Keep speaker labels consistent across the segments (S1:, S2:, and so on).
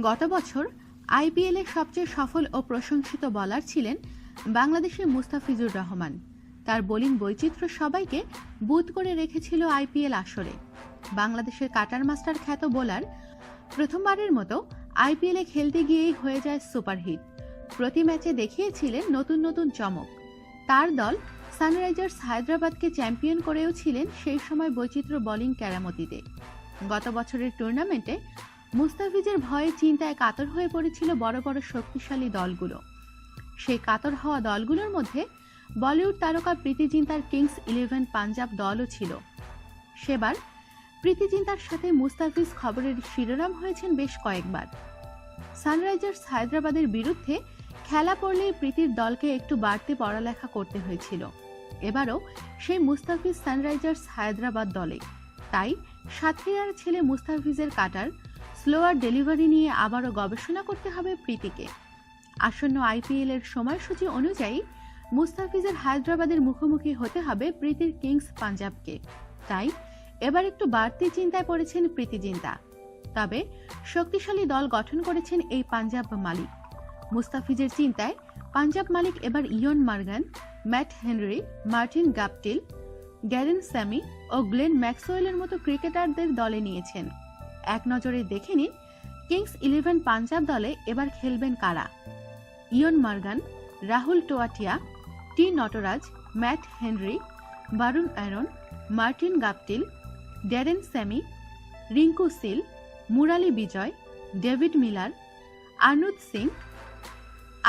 S1: গত বছর আইপিএলের সবচেয়ে সফল ও প্রশংসিত বোলার ছিলেন বাংলাদেশের মুস্তাফিজুর রহমান। তার বোলিং বৈচিত্র্য সবাইকে বুধ করে রেখেছিল আইপিএল আসরে। বাংলাদেশের কাটার মাস্টার খ্যাত বোলার প্রথমবারের মতো আইপিএলে খেলতে গিয়েই হয়ে যায় সুপারহিট। প্রতি ম্যাচে দেখিয়েছিলেন নতুন নতুন চমক। তার দল সানরাইজার্স হায়দ্রাবাদকে চ্যাম্পিয়ন করেও ছিলেন সেই সময় বৈচিত্র্য বোলিং কেরামতিতে গত বছরের টুর্নামেন্টে মুস্তাফিজের ভয়ে চিন্তায় কাতর হয়ে পড়েছিল বড় বড় শক্তিশালী দলগুলো। সেই কাতর হওয়া দলগুলোর মধ্যে বলিউড তারকা প্রীতি জিন্তার কিংস ইলেভেন পাঞ্জাব দলও ছিল। সেবার প্রীতি জিন্তার সাথে মুস্তাফিজ খবরের শিরোনাম হয়েছেন বেশ কয়েকবার। সানরাইজার্স হায়দ্রাবাদের বিরুদ্ধে খেলা পড়লেই প্রীতির দলকে একটু বাড়তি পড়ালেখা করতে হয়েছিল। এবারও সেই মুস্তাফিজ সানরাইজার্স হায়দ্রাবাদ দলে। তাই সাতক্ষীরার ছেলে মুস্তাফিজের কাটার স্লোয়ার ডেলিভারি নিয়ে আবারও গবেষণা করতে হবে প্রীতিকে। আসন্ন আইপিএল এর সময়সূচি অনুযায়ী মুস্তাফিজের হায়দ্রাবাদের মুখোমুখি হতে হবে প্রীতির কিংস পাঞ্জাবকে। তাই এবার একটু বাড়তি চিন্তায় পড়েছেন প্রীতি জিন্তা তবে শক্তিশালী দল গঠন করেছেন এই পাঞ্জাব মালিক। মুস্তাফিজের চিন্তায় পাঞ্জাব মালিক এবার Eoin Morgan, Matt Henry, Martin Guptill, Darren Sammy ও গ্লেন ম্যাক্সওয়েলের মতো ক্রিকেটারদের দলে নিয়েছেন। এক নজরে দেখে নিন, কিংস ইলেভেন পাঞ্জাব দলে এবার খেলবেন কারা? Eoin Morgan, Rahul Tewatia, T Natraj, Matt Henry, Varun Aaron, Martin Guptill Darren Sammy, Rinku Singh, Murali Vijay, David Miller Anureet Singh,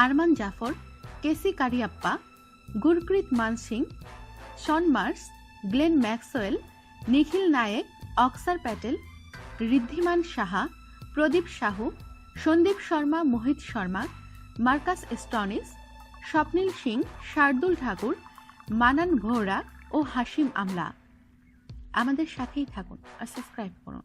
S1: Armaan Jaffer, K C Cariappa, Gurpreet Mann Singh, Shaun Marsh, Glenn Maxwell, Nikhil Naik, Axar Patel Wriddhiman Saha, Pradeep Sahu, Sandeep Sharma, Mohit Sharma, Marcus Stoinis Swapnil Singh, Shardul Thakur, Manan Vohra ও Hashim Amla. আমাদের সাথেই থাকুন আর subscribe করুন।